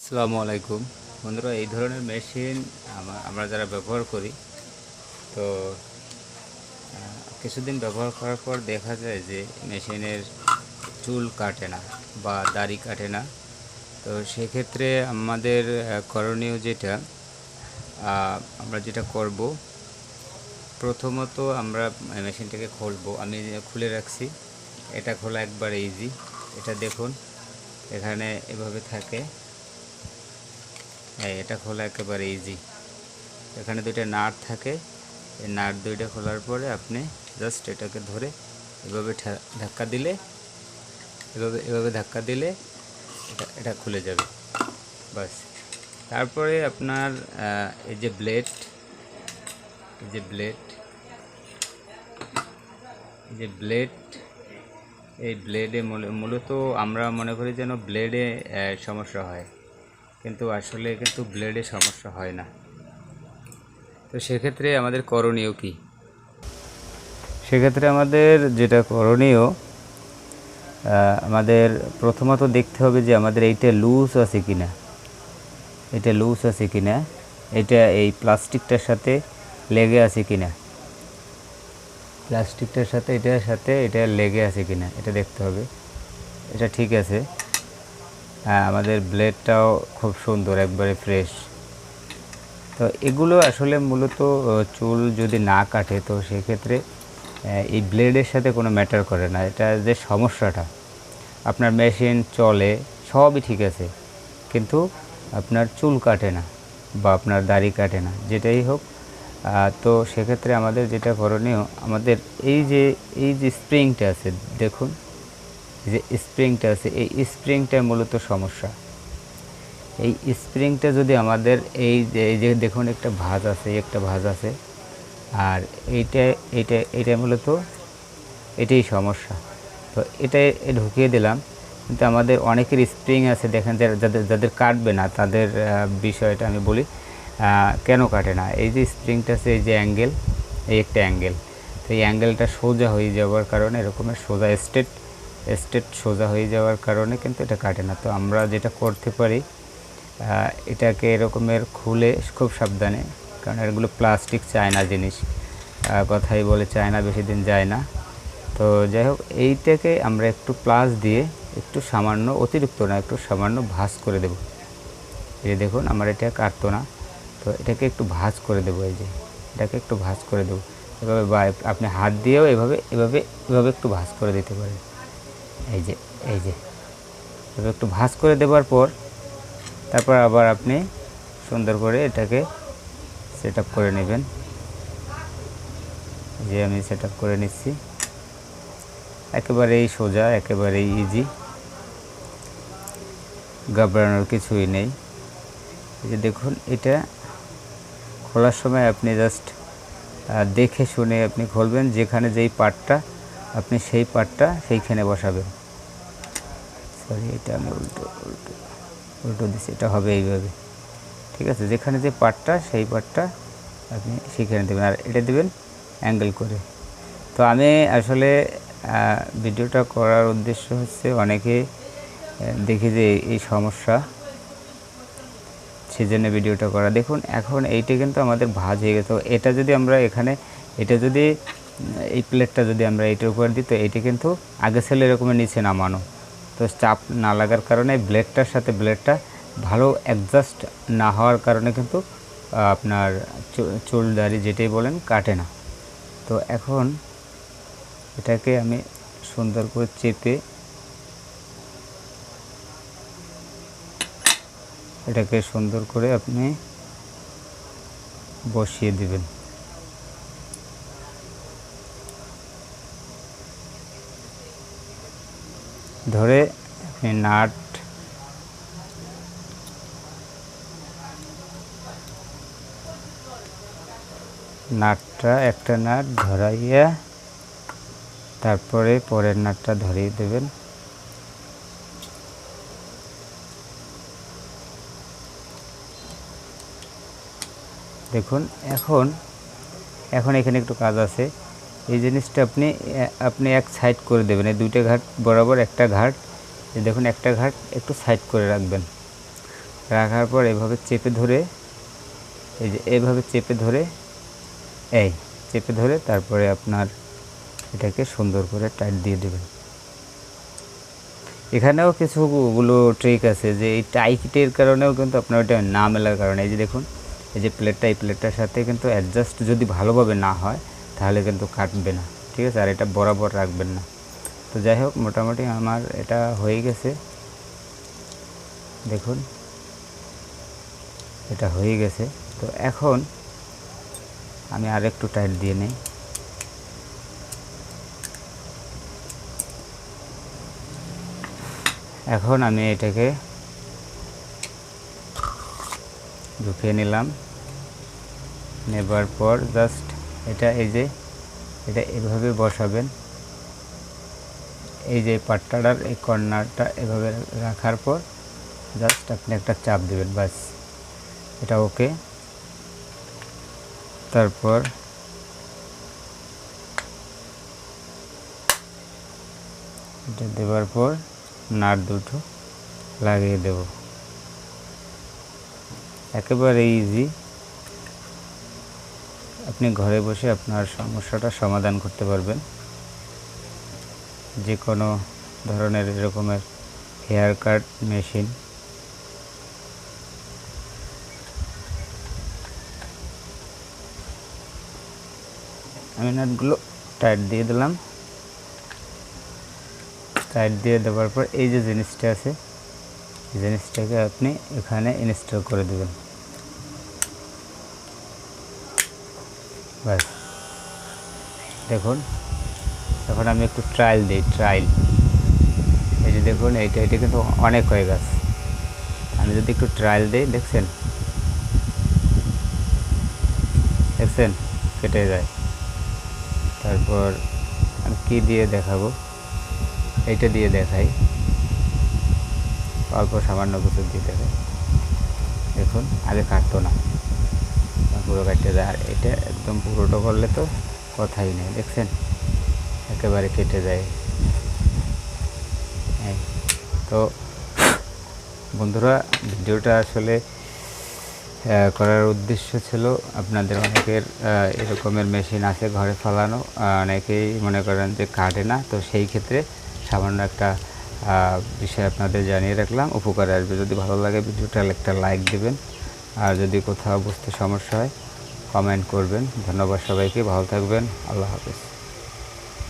আসসালামু আলাইকুম। বন্ধুরা, এই ধরনের মেশিন আমরা যারা ব্যবহার করি, তো কিছুদিন ব্যবহার করার পর দেখা যায় যে মেশিনের চুল কাটে না বা দাড়ি কাটে না। তো সেক্ষেত্রে আমাদের করণীয় যেটা আমরা যেটা করব, প্রথমত আমরা মেশিনটাকে খুলবো। আমি খুলে রাখছি। এটা খোলা একবার ইজি এটা দেখুন, এখানে এভাবে থাকে। হ্যাঁ এটা খোলা একেবারে ইজি এখানে দুইটা নাট থাকে। এই নাট দুইটা খোলার পরে আপনি জাস্ট এটাকে ধরে এভাবে ধাক্কা দিলে, এভাবে এভাবে ধাক্কা দিলে এটা এটা খুলে যাবে। বাস তারপরে আপনার এই যে ব্লেড এই যে ব্লেড যে ব্লেড এই ব্লেডে মূলত আমরা মনে করি যেন ব্লেডে সমস্যা হয়। কিন্তু আসলে কিন্তু ব্লেডে সমস্যা হয় না। তো সেক্ষেত্রে আমাদের করণীয় কি? সেক্ষেত্রে আমাদের যেটা করণীয় আমাদের প্রথমত দেখতে হবে যে আমাদের এইটা লুজ আছে কি না এটা লুজ আছে কি না এটা এই প্লাস্টিকটার সাথে লেগে আছে কি না প্লাস্টিকটার সাথে, এটার সাথে এটা লেগে আছে কি না এটা দেখতে হবে। এটা ঠিক আছে। হ্যাঁ আমাদের ব্লেডটাও খুব সুন্দর, একবারে ফ্রেশ তো এগুলো আসলে মূলত চুল যদি না কাটে, তো সেক্ষেত্রে এই ব্লেডের সাথে কোনো ম্যাটার করে না। এটা যে সমস্যাটা, আপনার মেশিন চলে, সবই ঠিক আছে। কিন্তু আপনার চুল কাটে না, বা আপনার দাড়ি কাটে না, যেটাই হোক তো সেক্ষেত্রে আমাদের যেটা করণীয়, আমাদের এই যে এই যে স্প্রিংটা আছে, দেখুন যে স্প্রিংটা আছে, এই স্প্রিংটা মূলত সমস্যা। এই স্প্রিংটা যদি আমাদের এই যে দেখুন একটা ভাঁজ আছে একটা ভাঁজ আছে, আর এইটা এইটা এটা মূলত এটাই সমস্যা। তো এটাই এ ঢুকিয়ে দিলাম, কিন্তু আমাদের অনেকের স্প্রিং আছে, দেখেন যাদের যাদের কাটবে না, তাদের বিষয়টা আমি বলি কেন কাটে না? এই যে স্প্রিংটা আছে, এই যে অ্যাঙ্গেল, এই একটা অ্যাঙ্গেল। তো এই অ্যাঙ্গেলটা সোজা হয়ে যাওয়ার কারণে এরকমের সোজা স্টেট স্টেট সোজা হয়ে যাওয়ার কারণে কিন্তু এটা কাটে না। তো আমরা যেটা করতে পারি এটাকে এরকমের খুলে খুব সাবধানে, কারণ এগুলো প্লাস্টিক চায়না জিনিস। কথাই বলে চায়না বেশি দিন যায় না। তো যাই হোক, এইটাকে আমরা একটু প্লাস দিয়ে একটু সামান্য অতিরিক্ত না, একটু সামান্য ভাঁজ করে দেব। এই দেখুন, আমার এটা কাটতো না। তো এটাকে একটু ভাঁজ করে দেবো, এই যে। এটাকে একটু ভাঁজ করে দেবো। এভাবে বা, আপনি হাত দিয়েও এভাবে এভাবে এভাবে একটু ভাঁজ করে দিতে পারেন। এই যে এই যে। এভাবে একটু ভাঁজ করে দেওয়ার পর তারপর আবার আপনি সুন্দর করে এটাকে সেট করে নেবেন। যে আমি সেট করে নিচ্ছি। একেবারেই সোজা, একেবারেই ইজি ঘাবড়ানোর কিছুই নেই। যে দেখুন, এটা খোলার সময় আপনি জাস্ট দেখে শুনে আপনি খুলবেন, যেখানে যেই পার্টটা আপনি সেই পাটটা সেইখানে বসাবেন। সরি এটা আমি উল্টো উল্টো উল্টো দিচ্ছি এটা হবে এইভাবে। ঠিক আছে, যেখানে যে পার্টটা সেই পাটটা আপনি সেখানে দেবেন। আর এটা দেবেন অ্যাঙ্গেল করে। তো আমি আসলে ভিডিওটা করার উদ্দেশ্য হচ্ছে অনেকে দেখি যে এই- সমস্যা, সেজন্য ভিডিওটা করা। দেখুন, এখন এইটা কিন্তু আমাদের ভাজ হয়ে গেছে। এটা যদি আমরা এখানে, এটা যদি এই প্লেটটা যদি আমরা এইটার উপর দিই, তো এইটা কিন্তু আগে ছিল এরকমের নিচে নামানো। তো চাপ না লাগার কারণে ব্লেডটার সাথে ব্লেডটা ভালো অ্যাডজাস্ট না হওয়ার কারণে কিন্তু আপনার চুল দাড়ি যেটাই বলেন কাটে না। তো এখন এটাকে আমি সুন্দর করে চেপে এটাকে সুন্দর করে আপনি বসিয়ে দিবেন। ধরে আপনি নাট নাটটা, একটা নাট ধরাইয়া তারপরে পরের নাটটা ধরিয়ে দেবেন। দেখুন, এখন এখন এখানে একটু কাজ আছে। এই জিনিসটা আপনি আপনি এক সাইড করে দেবেন। এই দুইটা ঘাট বরাবর একটা ঘাট দেখুন একটা ঘাট একটু সাইড করে রাখবেন। রাখার পর এভাবে চেপে ধরে, এই যে এভাবে চেপে ধরে, এই চেপে ধরে তারপরে আপনার এটাকে সুন্দর করে টাইট দিয়ে দেবেন। এখানেও কিছুগুলো ট্রিক আছে যে এই টাইটের কারণেও কিন্তু আপনার ওটা না মেলার কারণে। এই যে দেখুন, এই যে প্লেটটা এই প্লেটটার সাথে কিন্তু অ্যাডজাস্ট যদি ভালোভাবে না হয় তাহলে কিন্তু কাটবে না। ঠিক আছে? আর এটা বরাবর রাখবেন না। তো যাই হোক, মোটামুটি আমার এটা হয়ে গেছে। দেখুন। এটা হয়ে গেছে। তো এখন আমি আরেকটু টাইট দিয়ে নিই। এখন আমি এটাকে ঢুকিয়ে নিলাম। নেবার পর জাস্ট এটা এই যে, এটা এভাবে বসাবেন। এই যে পাট্টাটার এই কর্নারটা এভাবে রাখার পর জাস্ট আপনি একটা চাপ দেবেন বাস এটা ওকে। তারপর এটা দেওয়ার পর নাট দুটো লাগিয়ে দেব। একেবারে ইজি আপনি ঘরে বসে আপনার সমস্যাটা সমাধান করতে পারবেন। যে কোনো ধরনের এরকমের হেয়ার কাট মেশিন। আমি নাটগুলো টাইট দিয়ে দিলাম। টাইট দিয়ে দেওয়ার পর এই যে জিনিসটা আছে, জিনিসটাকে আপনি এখানে ইনস্টল করে দেবেন। দেখুন, এখন আমি একটু ট্রায়াল দিই ট্রায়াল এই যে দেখুন, এইটা এটা কিন্তু অনেক হয়ে গেছে। আমি যদি একটু ট্রায়াল দিই, দেখছেন? দেখছেন? কেটে যায়। তারপর আমি কী দিয়ে দেখাবো? এইটা দিয়ে দেখাই। অল্প সামান্য কিছু দিয়ে দেখাই দেখুন, আগে কাটতো না। পুরো কাটতে যায়। আর এটা একদম পুরোটা করলে তো কথাই নেই দেখছেন? একেবারে কেটে যায়। এই, তো বন্ধুরা ভিডিওটা আসলে করার উদ্দেশ্য ছিল আপনাদের অনেকের এরকমের মেশিন আছে ঘরে ফলানো। অনেকেই মনে করেন যে কাটে না। তো সেই ক্ষেত্রে সামান্য একটা বিষয় আপনাদের জানিয়ে রাখলাম। উপকারে আসবে। যদি ভালো লাগে ভিডিওটা একটা লাইক দেবেন। আর যদি কোথাও বুঝতে সমস্যা হয় কমেন্ট করবেন। ধন্যবাদ সবাইকে ভালো থাকবেন। আল্লাহ হাফিজ।